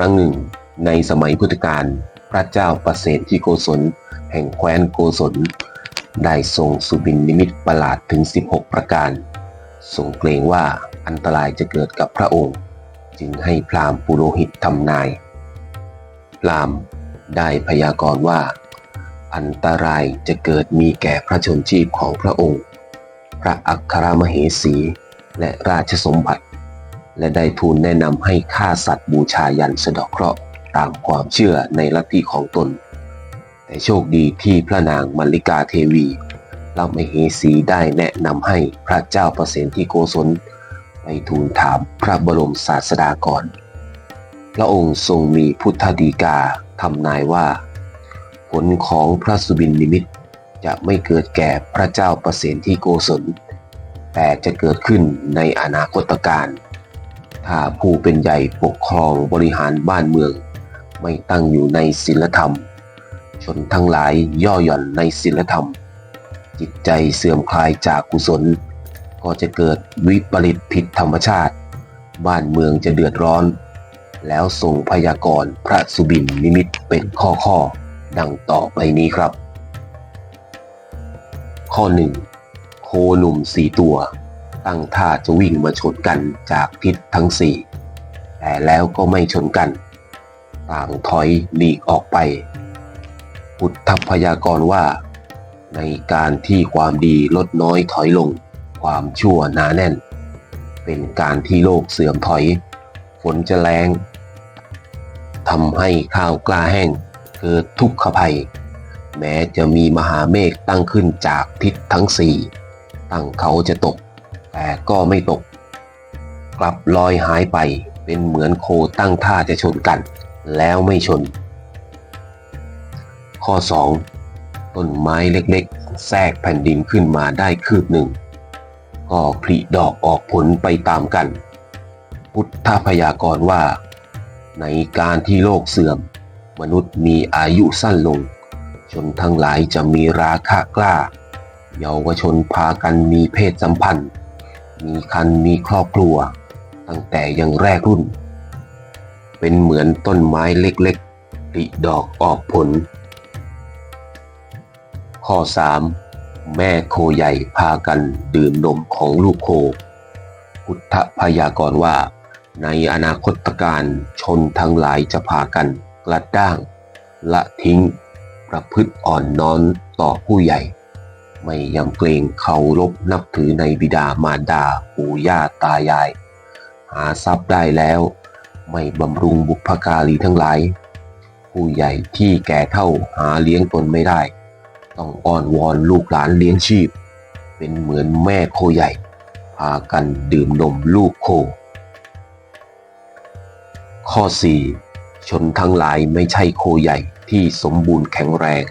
รั้งหนึ่ง ในสมัยพุทธกาลพระเจ้าประเสฐที่โกศล แห่งแคว้นโกศล ได้ทรงสุบินนิมิตประหลาดถึง 16 ประการ ทรงเกรงว่าอันตรายจะเกิดกับพระองค์ จึงให้พราหมณ์ปุโรหิตทำนาย พราหมณ์ได้พยากรณ์ว่า อันตรายจะเกิดมีแก่พระชนชีพของพระองค์ พระอัครมเหสีและราชสมบัติ และได้ทูลแนะนำให้ฆ่าสัตว์บูชายันสะดอกเคราะห์ตามความเชื่อในลัทธิของตน แต่โชคดีที่พระนางมัลลิกาเทวีพระมเหสีได้แนะนำให้พระเจ้าประสนที่โกศลไปทูลถามพระบรมศาสดาก่อน พระองค์ทรงมีพุทธดีกาทำนายว่า ผลของพระสุบินนิมิตจะไม่เกิดแก่พระเจ้าประสนที่โกศลแต่จะเกิดขึ้นในอนาคตการ ถ้าผู้เป็นใหญ่ปกครองบริหารบ้านเมือง ไม่ตั้งอยู่ในศีลธรรม ชนทั้งหลายย่อหย่อนในศีลธรรม จิตใจเสื่อมคลายจากกุศล ก็จะเกิดวิปริตผิดธรรมชาติ บ้านเมืองจะเดือดร้อน แล้วทรงพยากรณ์พระสุบินนิมิตเป็นข้อข้อดังต่อไปนี้ครับ ข้อหนึ่งโคหนุ่มสี่ตัว ตั้งท่าจะวิ่งมาชนกันจากทิศทั้งสี่แต่แล้วก็ไม่ชนกัน ต่างถอยหลีกออกไป พุทธพยากรณ์ว่า ในการที่ความดีลดน้อยถอยลง ความชั่วหนาแน่น เป็นการที่โลกเสื่อมถอย ฝนจะแรงทำให้ข้าวกล้าแห้งเกิดทุกขภัย แม้จะมีมหาเมฆตั้งขึ้นจากทิศทั้งสี่ตั้งเขาจะตก แต่ก็ไม่ตก กลับลอยหายไปเป็นเหมือนโคตั้งท่าจะชนกัน แล้วไม่ชน ข้อ 2 ต้นไม้เล็กๆ แทรกแผ่นดินขึ้นมาได้คืบหนึ่ง ก็ผลิดอกออกผลไปตามกัน พุทธพยากรณ์ว่า ในการที่โลกเสื่อม มนุษย์มีอายุสั้นลง ชนทั้งหลายจะมีราคะกล้า เยาวชนพากันมีเพศสัมพันธ์ มีคันมีครอบครัว ตั้งแต่ยังแรกรุ่น เป็นเหมือนต้นไม้เล็กๆผลิดอกออกผล ข้อ 3 แม่โคใหญ่พากันดื่มนมของลูกโค พุทธพยากรณ์ว่า ในอนาคตการชนทั้งหลายจะพากันกลัดด้าง ละทิ้งประพฤติอ่อนน้อมต่อผู้ใหญ่ ไม่ยำเกรงเคารพนับถือในบิดามารดาปู่ย่าตายาย หาทรัพย์ได้แล้ว ไม่บำรุงบุพการีทั้งหลาย ผู้ใหญ่ที่แก่เท่าหาเลี้ยงตนไม่ได้ ต้องอ้อนวอนลูกหลานเลี้ยงชีพ เป็นเหมือนแม่โคใหญ่ พากันดื่มนมลูกโค ข้อ 4 ชนทั้งหลายไม่ใช่โคใหญ่ที่สมบูรณ์แข็งแรง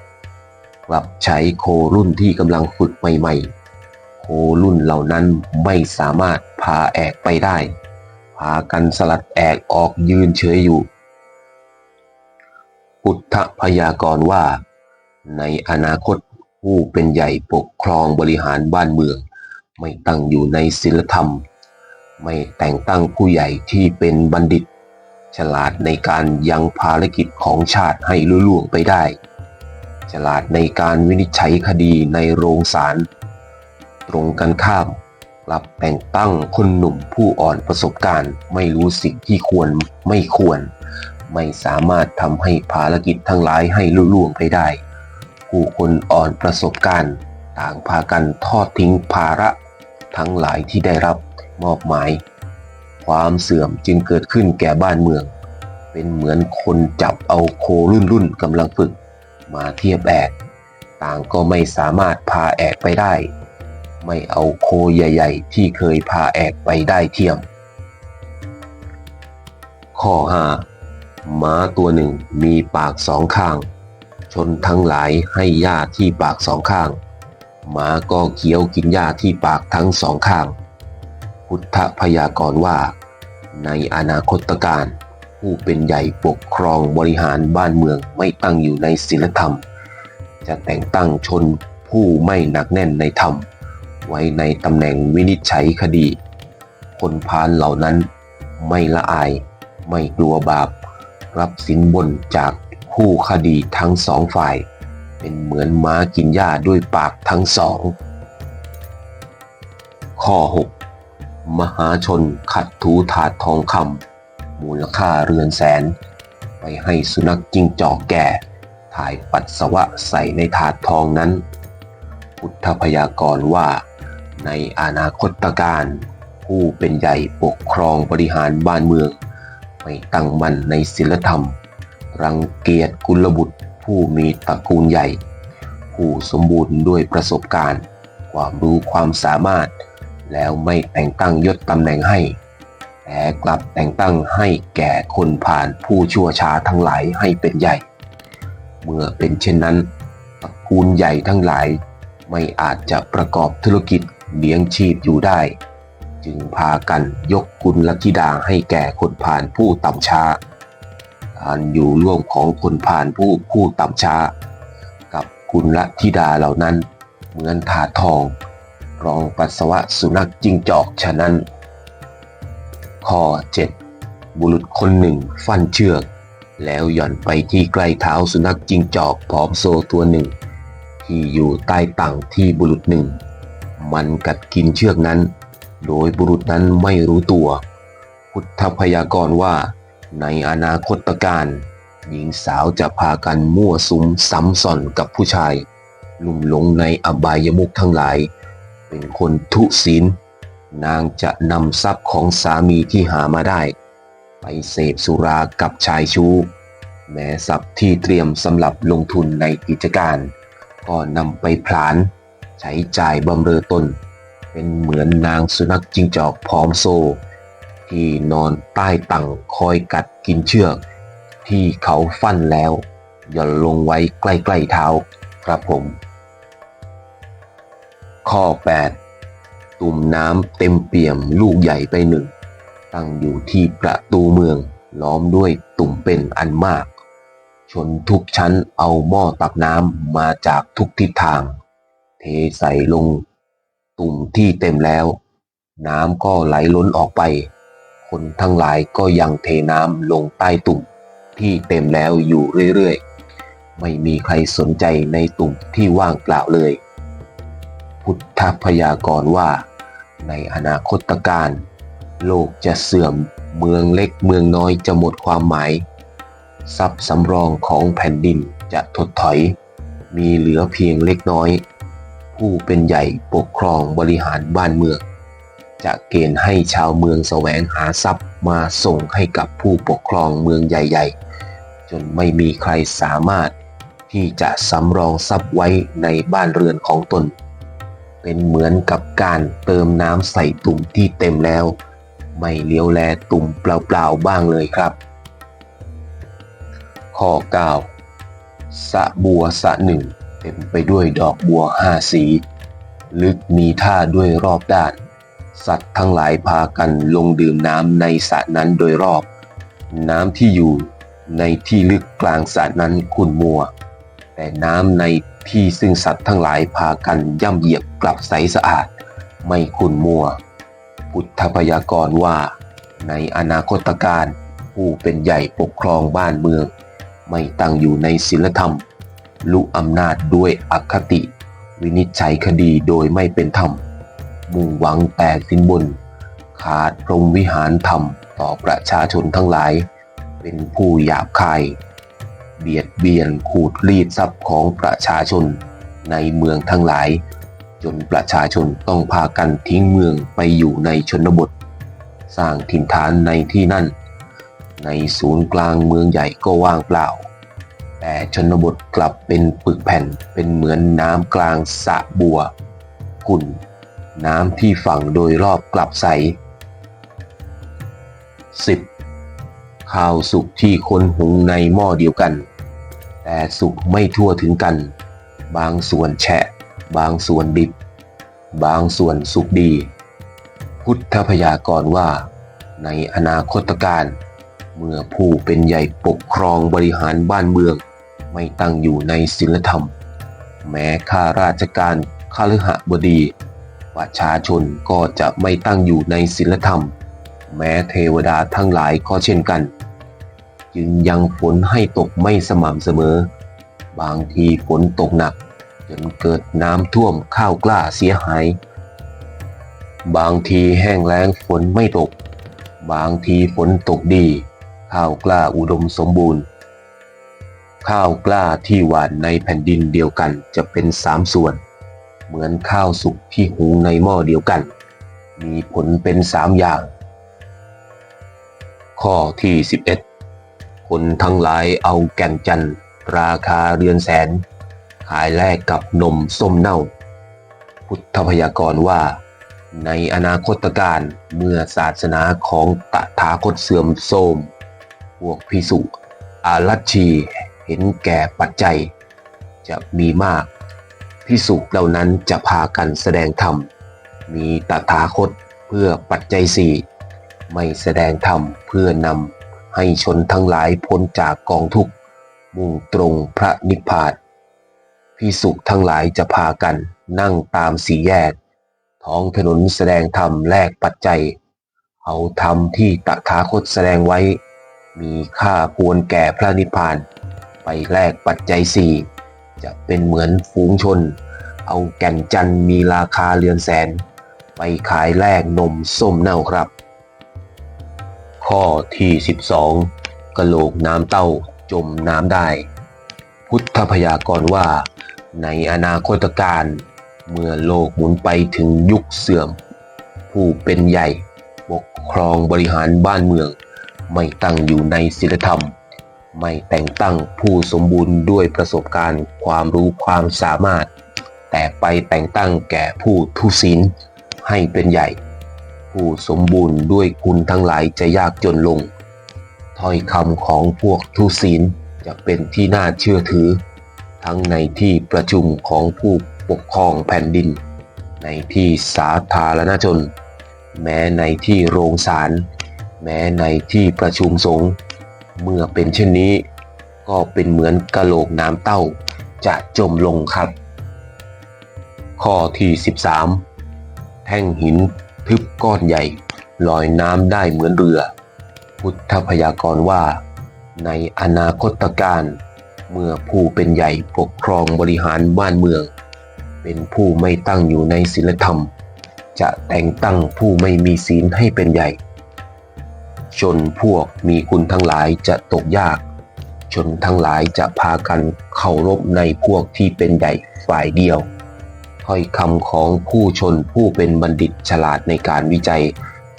กลับใช้โครุ่นที่กำลังฝึกใหม่ๆ โครุ่นเหล่านั้นไม่สามารถพาแอกไปได้ พากันสลัดแอกออกยืนเฉยอยู่ พุทธพยากรณ์ว่า ในอนาคตผู้เป็นใหญ่ปกครองบริหารบ้านเมือง ไม่ตั้งอยู่ในศีลธรรม ไม่แต่งตั้งผู้ใหญ่ที่เป็นบัณฑิต ฉลาดในการยังภารกิจของชาติให้ลุล่วงไปได้ ฉลาดในการวินิจฉัยคดีในโรงศาลตรงกันข้ามกลับแต่งตั้งคนหนุ่มผู้อ่อนประสบการณ์ ไม่รู้สิ่งที่ควรไม่ควร ไม่สามารถทำให้ภารกิจทั้งหลายให้ลุล่วงไปได้ ผู้คนอ่อนประสบการณ์ ต่างพากันทอดทิ้งภาระ ทั้งหลายที่ได้รับมอบหมาย ความเสื่อมจึงเกิดขึ้นแก่บ้านเมือง เป็นเหมือนคนจับเอาโครุ่นรุ่นกำลังฝึก มาเทียบแอกต่างก็ไม่สามารถพาแอกไปได้ ไม่เอาโคใหญ่ๆ ที่เคยพาแอกไปได้เทียม ข้อ5ม้าตัวหนึ่งมีปากสองข้าง ชนทั้งหลายให้หญ้าที่ปากสองข้างม้าก็เคี้ยวกินหญ้าที่ปากทั้งสองข้าง พุทธพยากรณ์ว่า ในอนาคตการ ผู้เป็นใหญ่ปกครองบริหารบ้านเมืองไม่ตั้งอยู่ในศีลธรรม จะแต่งตั้งชนผู้ไม่หนักแน่นในธรรม ไว้ในตำแหน่งวินิจฉัยคดี คนพาลเหล่านั้นไม่ละอาย ไม่กลัวบาป รับสินบนจากผู้คดีทั้งสองฝ่าย เป็นเหมือนม้ากินหญ้าด้วยปากทั้งสอง ข้อ 6 มหาชนขัดถูถาดทองคำ มูลค่าเรือนแสน ไปให้สุนัขจิ้งจอกแก่ ถ่ายปัสสาวะใส่ในถาดทองนั้น พุทธพยากรณ์ว่า ในอนาคตการ ผู้เป็นใหญ่ปกครองบริหารบ้านเมือง ไม่ตั้งมั่นในศีลธรรม รังเกียจกุลบุตรผู้มีตระกูลใหญ่ ผู้สมบูรณ์ด้วยประสบการณ์ ความรู้ความสามารถ แล้วไม่แต่งตั้งยศตำแหน่งให้ แต่กลับแต่งตั้งให้แก่คนผ่านผู้ชั่วช้าทั้งหลายให้เป็นใหญ่ เมื่อเป็นเช่นนั้นตระกูลใหญ่ทั้งหลาย ไม่อาจจะประกอบธุรกิจเลี้ยงชีพอยู่ได้ จึงพากันยกกุณลธิดาให้แก่คนผ่านผู้ต่ำช้า การอยู่ร่วมของคนผ่านผู้ผู้ต่ำช้า กับกุณลธิดาเหล่านั้น เหมือนถาดทอง รองปัสสาวะสุนัขจิ้งจอกฉะนั้น ข้อ 7 บุรุษคนหนึ่งฟันเชือก แล้วหย่อนไปที่ใกล้เท้าสุนัขจิงจอกพร้อมโซตัวหนึ่ง ที่อยู่ใต้ตังที่บุรุษหนึ่ง มันกัดกินเชือกนั้น โดยบุรุษนั้นไม่รู้ตัว พุทธพยากรณ์ว่า ในอนาคตการหญิงสาวจะพากันมั่วสุมซ้ำซ้อนกับผู้ชาย ลุ่มหลงในอบายมุขทั้งหลาย เป็นคนทุศีล นางจะนำทรัพย์ของสามีที่หามาได้ ไปเสพสุรากับชายชู้ แม้ทรัพย์ที่เตรียมสำหรับลงทุนในกิจการ ก็นำไปพลาน ใช้จ่ายบำเรอตน เป็นเหมือนนางสุนัขจิงจอกพร้อมโซ ที่นอนใต้ตังคอยกัดกินเชือก ที่เขาฟันแล้วย่อนลงไว้ใกล้ๆเท้าครับผม ข้อ 8 ตุ่มน้ำเต็มเปี่ยมลูกใหญ่ไปหนึ่ง ตั้งอยู่ที่ประตูเมือง ล้อมด้วยตุ่มเป็นอันมาก ชนทุกชั้นเอาหม้อตักน้ำมาจากทุกทิศทาง เทใส่ลง ตุ่มที่เต็มแล้ว น้ำก็ไหลล้นออกไป คนทั้งหลายก็ยังเทน้ำลงใต้ตุ่มที่เต็มแล้วอยู่เรื่อยๆ ไม่มีใครสนใจในตุ่มที่ว่างเปล่าเลย พุทธพยากรณ์ว่า ในอนาคตการ โลกจะเสื่อมเมืองเล็กเมืองน้อยจะหมดความหมาย ทรัพย์สำรองของแผ่นดินจะถดถอย มีเหลือเพียงเล็กน้อย ผู้เป็นใหญ่ปกครองบริหารบ้านเมือง จะเกณฑ์ให้ชาวเมืองแสวงหาทรัพย์มาส่งให้กับผู้ปกครองเมืองใหญ่ ๆ จนไม่มีใครสามารถที่จะสำรองทรัพย์ไว้ในบ้านเรือนของตน เป็นเหมือนกับการเติมน้ำใส่ตุ่มที่เต็มแล้ว ไม่เลี้ยวแลตุ่มเปล่าๆบ้างเลยครับ ข้อ 9 สะบัวสะหนึ่งเต็มไปด้วยดอกบัวห้าสี ลึกมีท่าด้วยรอบด้าน สัตว์ทั้งหลายพากันลงดื่มน้ำในสระนั้นโดยรอบ น้ำที่อยู่ในที่ลึกกลางสระนั้นขุ่นมัว แต่น้ำใน ที่ซึ่งสัตว์ทั้งหลายพากันย่ำเหยียบกลับใสสะอาด ไม่ขุ่นมัว พุทธพยากรณ์ว่า ในอนาคตการผู้เป็นใหญ่ปกครองบ้านเมือง ไม่ตั้งอยู่ในศีลธรรมลุอำนาจด้วยอคติ วินิจฉัยคดีโดยไม่เป็นธรรม มุ่งหวังแต่สินบน ขาดพรหมวิหารธรรมต่อประชาชนทั้งหลาย เป็นผู้หยาบคาย เบียดเบียนขูดรีดทรัพย์ของประชาชนในเมืองทั้งหลาย จนประชาชนต้องพากันทิ้งเมืองไปอยู่ในชนบท สร้างถิ่นฐานในที่นั่น ในศูนย์กลางเมืองใหญ่ก็ว่างเปล่า แต่ชนบทกลับเป็นปึกแผ่นเป็นเหมือนน้ำกลางสะบัวขุ่นน้ำที่ฝั่งโดยรอบกลับใส 10. ข้าวสุกที่คนหุงในหม้อเดียวกัน แต่สุกไม่ทั่วถึงกัน บางส่วนแฉะ บางส่วนดิบบางส่วนสุกดี พุทธพยากรณ์ว่า ในอนาคตการ เมื่อผู้เป็นใหญ่ปกครองบริหารบ้านเมือง ไม่ตั้งอยู่ในศีลธรรม แม้ข้าราชการข้าฤหบดี ประชาชนก็จะไม่ตั้งอยู่ในศีลธรรม แม้เทวดาทั้งหลายก็เช่นกัน จึงยังฝนให้ตกไม่สม่ำเสมอ บางทีฝนตกหนัก จนเกิดน้ำท่วมข้าวกล้าเสียหาย บางทีแห้งแล้งฝนไม่ตก บางทีฝนตกดี ข้าวกล้าอุดมสมบูรณ์ ข้าวกล้าที่หวานในแผ่นดินเดียวกันจะเป็นสามส่วน เหมือนข้าวสุกที่หุงในหม้อเดียวกัน มีผลเป็นสามอย่าง ข้อที่ 11 คนทั้งหลายเอาแก่นจันทร์ราคาเรือนแสน ขายแลกกับนมส้มเน่า พุทธพยากรณ์ว่า ในอนาคตการเมื่อศาสนาของตถาคตเสื่อมโทรมพวกพิสุอารัชชีเห็นแก่ปัจจัย จะมีมาก พิสุเหล่านั้นจะพากันแสดงธรรม มีตถาคตเพื่อปัจจัยสี่ไม่แสดงธรรมเพื่อนำ ให้ชนทั้งหลายพ้นจากกองทุกข์ มุ่งตรงพระนิพพานพิสุทั้งหลายจะพากันนั่งตามสี่แยก ท้องถนนแสดงธรรมแลกปัจจัย เอาธรรมที่ตถาคตแสดงไว้ มีค่าควรแก่พระนิพพาน ไปแลกปัจจัยสี่จะเป็นเหมือนฝูงชน เอาแก่นจันมีราคาเรือนแสน ไปขายแลกนมส้มเน่าครับ ข้อที่ 12กะโหลกน้ำเต้าจมน้ำได้ พุทธพยากรณ์ว่า ในอนาคตการ เมื่อโลกหมุนไปถึงยุคเสื่อม ผู้เป็นใหญ่ปกครองบริหารบ้านเมือง ไม่ตั้งอยู่ในศีลธรรม ไม่แต่งตั้งผู้สมบูรณ์ด้วยประสบการณ์ความรู้ความสามารถ แต่ไปแต่งตั้งแก่ผู้ทุศีลให้เป็นใหญ่ ผู้สมบูรณ์ด้วยคุณทั้งหลายจะยากจนลง ถ้อยคำของพวกทุศีลจะเป็นที่น่าเชื่อถือ ทั้งในที่ประชุมของผู้ปกครองแผ่นดิน ในที่สาธารณชน แม้ในที่โรงศาลแม้ในที่ประชุมสงฆ์เมื่อเป็นเช่นนี้ ก็เป็นเหมือนกะโหลกน้ำเต้าจะจมลงครับ ข้อที่ 13 แท่งหิน ทึบก้อนใหญ่ลอยน้ำได้เหมือนเรือ พุทธพยากรณ์ว่า ในอนาคตการเมื่อผู้เป็นใหญ่ปกครองบริหารบ้านเมือง เป็นผู้ไม่ตั้งอยู่ในศีลธรรม จะแต่งตั้งผู้ไม่มีศีลให้เป็นใหญ่ ชนพวกมีคุณทั้งหลายจะตกยาก ชนทั้งหลายจะพากันเคารพในพวกที่เป็นใหญ่ฝ่ายเดียว ถ้อยคำของผู้ชนผู้เป็นบัณฑิตฉลาดในการวิจัย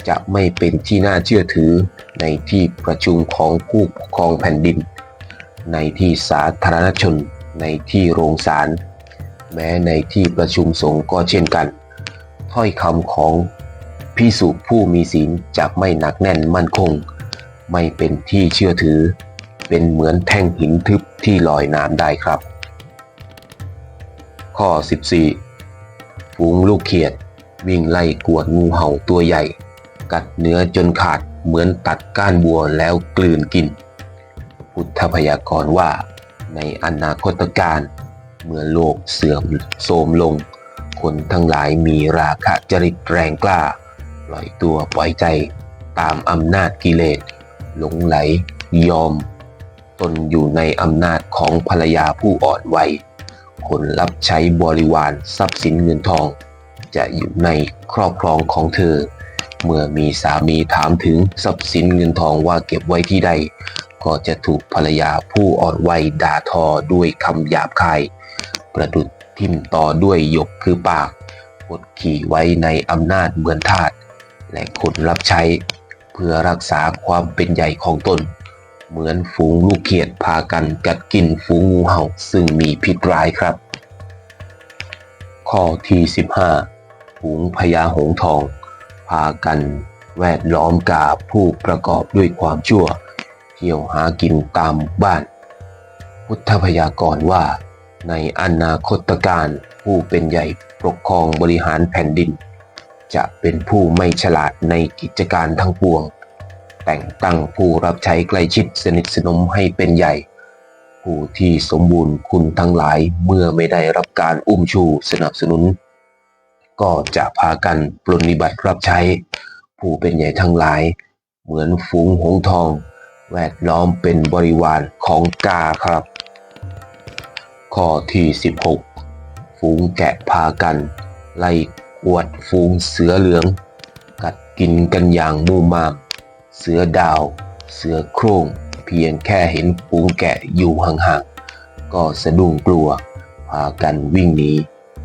จะไม่เป็นที่น่าเชื่อถือในที่ประชุมของผู้ปกครองแผ่นดิน ในที่สาธารณชน ในที่โรงศาลแม้ในที่ประชุมสงฆ์ก็เช่นกัน ถ้อยคำของพิสุผู้มีศีลจะไม่หนักแน่นมั่นคง ไม่เป็นที่เชื่อถือ เป็นเหมือนแท่งหินทึบที่ลอยน้ำได้ครับ ข้อ 14 ฝูงลูกเขียด วิ่งไล่กวดงูเห่าตัวใหญ่ กัดเนื้อจนขาดเหมือนตัดก้านบัวแล้วกลืนกิน พุทธพยากรณ์ว่า ในอนาคตการเมื่อโลกเสื่อมโทรมลง คนทั้งหลายมีราคะจริตแรงกล้า ปล่อยตัวปล่อยใจตามอำนาจกิเลส หลงไหลยอม ตนอยู่ในอำนาจของภรรยาผู้อ่อนวัย คนรับใช้บริวารทรัพย์สินเงินทอง จะอยู่ในครอบครองของเธอ เมื่อมีสามีถามถึงทรัพย์สินเงินทองว่าเก็บไว้ที่ใด ก็จะถูกภรรยาผู้อ่อนวัยด่าทอด้วยคำหยาบคาย ประดุดทิ่มต่อด้วยหยกคือปากกดขี่ไว้ในอำนาจเหมือนทาสและคนรับใช้ เพื่อรักษาความเป็นใหญ่ของตน เหมือนฝูงลูกเขียดพากันกัดกินฝูงงูเห่าซึ่งมีพิษร้ายครับ ข้อที่ 15ฝูงพญาหงส์ทอง พากันแวดล้อมกาผู้ประกอบด้วยความชั่วเที่ยวหากินตามบ้าน พุทธพยากรณ์ว่า ในอนาคตการผู้เป็นใหญ่ปกครองบริหารแผ่นดิน จะเป็นผู้ไม่ฉลาดในกิจการทั้งปวง แต่งตั้งผู้รับใช้ใกล้ชิดสนิทสนมให้เป็นใหญ่ ผู้ที่สมบูรณ์คุณทั้งหลายเมื่อไม่ได้รับการอุ้มชูสนับสนุน ก็จะพากันปรนนิบัติรับใช้ ผู้เป็นใหญ่ทั้งหลาย เหมือนฝูงหงส์ทอง แวดล้อมเป็นบริวารของกาครับ ข้อที่ 16 ฝูงแกะพากัน ไล่กวดฝูงเสือเหลือง กัดกินกันอย่างมูมาม เสือดาว เสือโคร่ง เพียงแค่เห็นฝูงแกะอยู่ห่างๆ ก็สะดุ้งกลัว พากันวิ่งหนี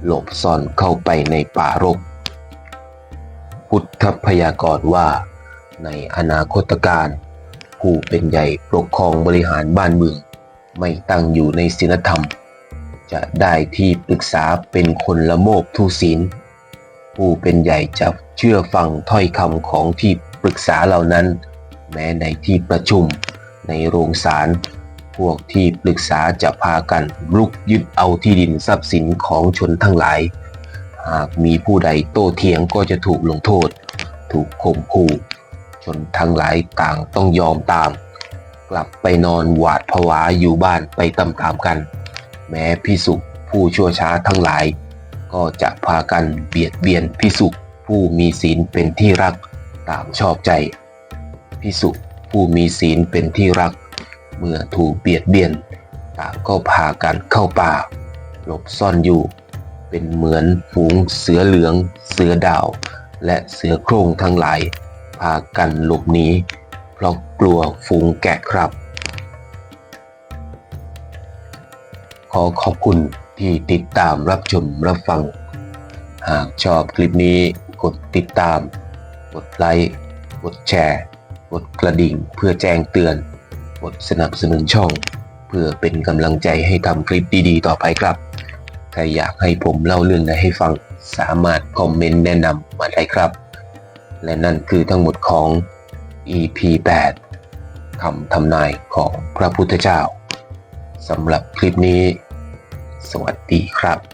หลบซ่อนเข้าไปในป่ารก พุทธพยากรณ์ว่า ในอนาคตการผู้เป็นใหญ่ปกครองบริหารบ้านเมือง ไม่ตั้งอยู่ในศีลธรรม จะได้ที่ปรึกษาเป็นคนละโมบทุศีลผู้เป็นใหญ่จะเชื่อฟังถ้อยคำของที่ ปรึกษาเหล่านั้น แม้ในที่ประชุม ในโรงศาลพวกที่ปรึกษาจะพากันลุกยึดเอาที่ดินทรัพย์สินของชนทั้งหลาย หากมีผู้ใดโต้เถียงก็จะถูกลงโทษ ถูกข่มขู่ชนทั้งหลายต่างต้องยอมตาม กลับไปนอนหวาดผวาอยู่บ้านไปตามๆกัน แม้พิสุผู้ชั่วช้าทั้งหลาย ก็จะพากันเบียดเบียนพิสุผู้มีศีลเป็นที่รัก ตามชอบใจพิสุผู้มีศีลเป็นที่รัก เมื่อถูกเบียดเบียน ต่างก็พากันเข้าป่า หลบซ่อนอยู่ เป็นเหมือนฝูงเสือเหลือง เสือดาว และเสือโคร่งทั้งหลาย พากันหลบหนีเพราะกลัวฝูงแกะครับ ขอขอบคุณที่ติดตามรับชมรับฟัง หากชอบคลิปนี้กดติดตาม กดไลค์ กดแชร์ กดกระดิ่งเพื่อแจ้งเตือน กดสนับสนุนช่อง เพื่อเป็นกำลังใจให้ทำคลิปดีๆ ต่อไปครับ ถ้าอยากให้ผมเล่าเรื่องไหนให้ฟัง สามารถคอมเมนต์แนะนำมาได้ครับ และนั่นคือทั้งหมดของ EP 8คำทำนายของพระพุทธเจ้าสำหรับคลิปนี้ สวัสดีครับ